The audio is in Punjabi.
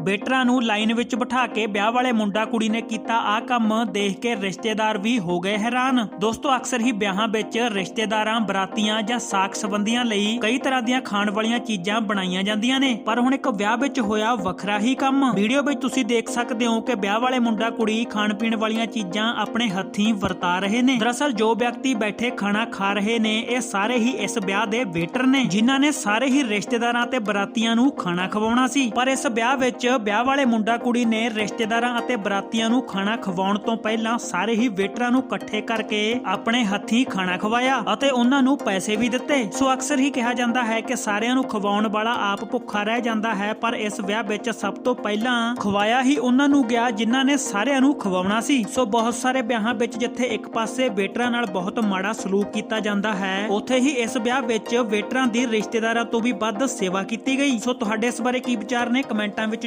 ਬੇਟਰਾਂ ਨੂੰ ਲਾਈਨ ਵਿੱਚ ਬਿਠਾ ਕੇ ਵਿਆਹ ਵਾਲੇ ਮੁੰਡਾ ਕੁੜੀ ਨੇ ਕੀਤਾ ਆ ਕੰਮ, ਦੇਖ ਕੇ ਰਿਸ਼ਤੇਦਾਰ ਵੀ ਹੋ ਗਏ ਹੈਰਾਨ। ਦੋਸਤੋ, ਅਕਸਰ ਹੀ ਵਿਆਹਾਂ ਵਿੱਚ ਰਿਸ਼ਤੇਦਾਰਾਂ, ਬਰਾਤੀਆਂ ਜਾਂ ਸਾਕ ਸੰਬੰਧੀਆਂ ਲਈ ਕਈ ਤਰ੍ਹਾਂ ਦੀਆਂ ਖਾਣ ਵਾਲੀਆਂ ਚੀਜ਼ਾਂ ਬਣਾਈਆਂ ਜਾਂਦੀਆਂ ਨੇ, ਪਰ ਹੁਣ ਇੱਕ ਵਿਆਹ ਵਿੱਚ ਹੋਇਆ ਵੱਖਰਾ ਹੀ ਕੰਮ। ਵੀਡੀਓ ਵਿੱਚ ਤੁਸੀਂ ਦੇਖ ਸਕਦੇ ਹੋ ਕਿ ਵਿਆਹ ਵਾਲੇ ਮੁੰਡਾ ਕੁੜੀ ਖਾਣ ਪੀਣ ਵਾਲੀਆਂ ਚੀਜ਼ਾਂ ਆਪਣੇ ਹੱਥੀਂ ਵਰਤਾ ਰਹੇ ਨੇ। ਦਰਅਸਲ, ਜੋ ਵਿਅਕਤੀ ਬੈਠੇ ਖਾਣਾ ਖਾ ਰਹੇ ਨੇ, ਇਹ ਸਾਰੇ ਹੀ ਇਸ ਵਿਆਹ ਦੇ ਵੇਟਰ ਨੇ, ਜਿਨ੍ਹਾਂ ਨੇ ਸਾਰੇ ਹੀ ਰਿਸ਼ਤੇਦਾਰਾਂ ਤੇ ਬਰਾਤੀਆਂ ਨੂੰ ਖਾਣਾ ਖਵਾਉਣਾ ਸੀ। ਪਰ ਇਸ ਵਿਆਹ ਵਿੱਚ ਵਿਆਹ ਵਾਲੇ ਮੁੰਡਾ ਕੁੜੀ ਨੇ ਰਿਸ਼ਤੇਦਾਰਾਂ ਅਤੇ ਬਰਾਤੀਆਂ ਨੂੰ ਖਾਣਾ ਖਵਾਉਣ ਤੋਂ ਪਹਿਲਾਂ ਸਾਰੇ ਹੀ ਵੇਟਰਾਂ ਨੂੰ ਇਕੱਠੇ ਕਰਕੇ ਆਪਣੇ ਹੱਥੀਂ ਖਾਣਾ ਖਵਾਇਆ ਅਤੇ ਉਹਨਾਂ ਨੂੰ ਪੈਸੇ ਵੀ ਦਿੱਤੇ। ਸੋ ਅਕਸਰ ਹੀ ਕਿਹਾ ਜਾਂਦਾ ਹੈ ਕਿ ਸਾਰਿਆਂ ਨੂੰ ਖਵਾਉਣ ਵਾਲਾ ਆਪ ਭੁੱਖਾ ਰਹਿ ਜਾਂਦਾ ਹੈ, ਪਰ ਇਸ ਵਿਆਹ ਵਿੱਚ ਸਭ ਤੋਂ ਪਹਿਲਾਂ ਖਵਾਇਆ ਹੀ ਉਹਨਾਂ ਨੂੰ ਗਿਆ ਜਿਨ੍ਹਾਂ ਨੇ ਸਾਰਿਆਂ ਨੂੰ ਖਵਾਉਣਾ ਸੀ। ਸੋ ਬਹੁਤ ਸਾਰੇ ਵਿਆਹਾਂ ਵਿੱਚ ਜਿੱਥੇ ਇੱਕ ਪਾਸੇ ਵੇਟਰਾਂ ਨਾਲ ਬਹੁਤ ਮਾੜਾ ਸਲੂਕ ਕੀਤਾ ਜਾਂਦਾ ਹੈ, ਉੱਥੇ ਹੀ ਇਸ ਵਿਆਹ ਵਿੱਚ ਵੇਟਰਾਂ ਦੀ ਰਿਸ਼ਤੇਦਾਰਾਂ ਤੋਂ ਵੀ ਵੱਧ ਸੇਵਾ ਕੀਤੀ ਗਈ। ਸੋ ਤੁਹਾਡੇ ਇਸ ਬਾਰੇ ਕੀ ਵਿਚਾਰ ਨੇ? ਕਮੈਂਟਾਂ ਵਿੱਚ